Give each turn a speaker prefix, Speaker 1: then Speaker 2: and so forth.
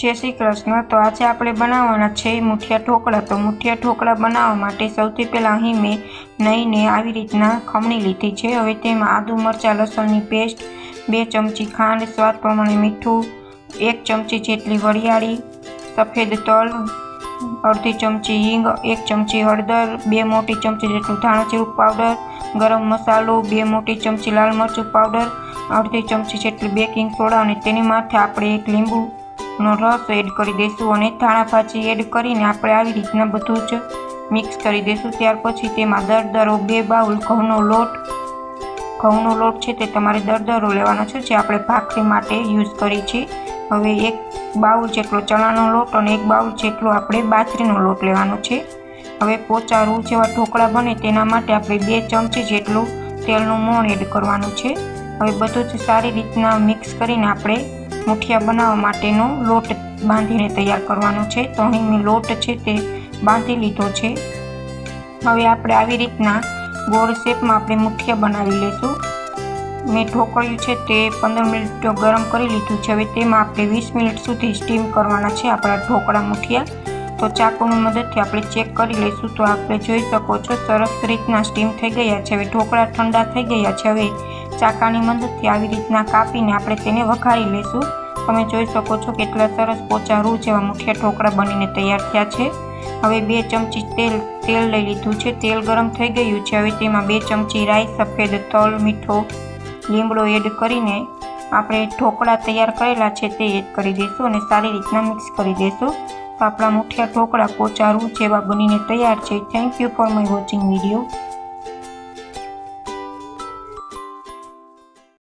Speaker 1: જય શ્રી કૃષ્ણ. તો આજે આપણે બનાવવાના છે મુઠિયા ઢોકળા. તો મુઠિયા ઢોકળા બનાવવા માટે સૌથી પહેલાં અહીં મેં નહીંને આવી રીતના ખમણી લીધી છે. હવે તેમાં આદુ મરચાં, લસણની પેસ્ટ, બે ચમચી ખાંડ, સ્વાદ પ્રમાણે મીઠું, એક ચમચી જેટલી વરિયાળી, સફેદ તલ, અડધી ચમચી હિંગ, એક ચમચી હળદર, બે મોટી ચમચી જેટલું ધાણાજીરું પાવડર, ગરમ મસાલો, બે મોટી ચમચી લાલ મરચું પાવડર, અડધી ચમચી જેટલી બેકિંગ સોડા અને તેની માથે આપણે એક લીંબુનો રસ એડ કરી દઈશું અને ધાણા ભાજી એડ કરીને આપણે આવી રીતના બધું જ મિક્સ કરી દઈશું ત્યાર પછી તેમાં દરદરો બે બાઉલ ઘઉંનો લોટ ઘઉંનો લોટ છે તે તમારે દરદરો લેવાનો છે જે આપણે ભાખરી માટે યુઝ કરી છે. હવે એક બાઉલ જેટલો ચણાનો લોટ અને એક બાઉલ જેટલો આપણે બાજરીનો લોટ લેવાનો છે. હવે પોચા રૂ જેવા ઢોકળા બને તેના માટે આપણે બે ચમચી જેટલું તેલનું મોણ એડ કરવાનું છે. હવે બધું જ સારી રીતના મિક્સ કરીને આપણે મુઠિયા બનાવવા માટેનો લોટ બાંધીને તૈયાર કરવાનો છે. તો અહીં મેં લોટ છે તે બાંધી લીધો છે. હવે આપણે આવી રીતના ગોળ શેપમાં આપણે મુઠિયા બનાવી લઈશું મેં ઢોકળ્યું છે તે પંદર મિનિટ ગરમ કરી લીધું છે. હવે તેમાં આપણે વીસ મિનિટ સુધી સ્ટીમ કરવાના છે આપણા ઢોકળા મુઠિયા. તો ચાકુની મદદથી આપણે ચેક કરી લઈશું. તો આપણે જોઈ શકો છો સરસ રીતના સ્ટીમ થઈ ગયા છે. હવે ઢોકળા ઠંડા થઈ ગયા છે. હવે ચાકાની મદદથી આવી રીતના કાપીને આપણે તેને વઘારી લઈશું. તમે જોઈ શકો છો કેટલા સરસ પોચા રૂ જેવા મુઠિયા ઢોકળા બનીને તૈયાર થયા છે. હવે બે ચમચી તેલ તેલ લઈ લીધું છે. તેલ ગરમ થઈ ગયું છે. હવે તેમાં બે ચમચી રાઈ, સફેદ તલ, મીઠો લીમડો એડ કરીને આપણે ઢોકળા તૈયાર કરેલા છે તે એડ કરી દઈશું અને સારી રીતના મિક્સ કરી દઈશું. તો આપણા મુઠિયા ઢોકળા પોચા રૂ જેવા બનીને તૈયાર છે. Thank you for my watching video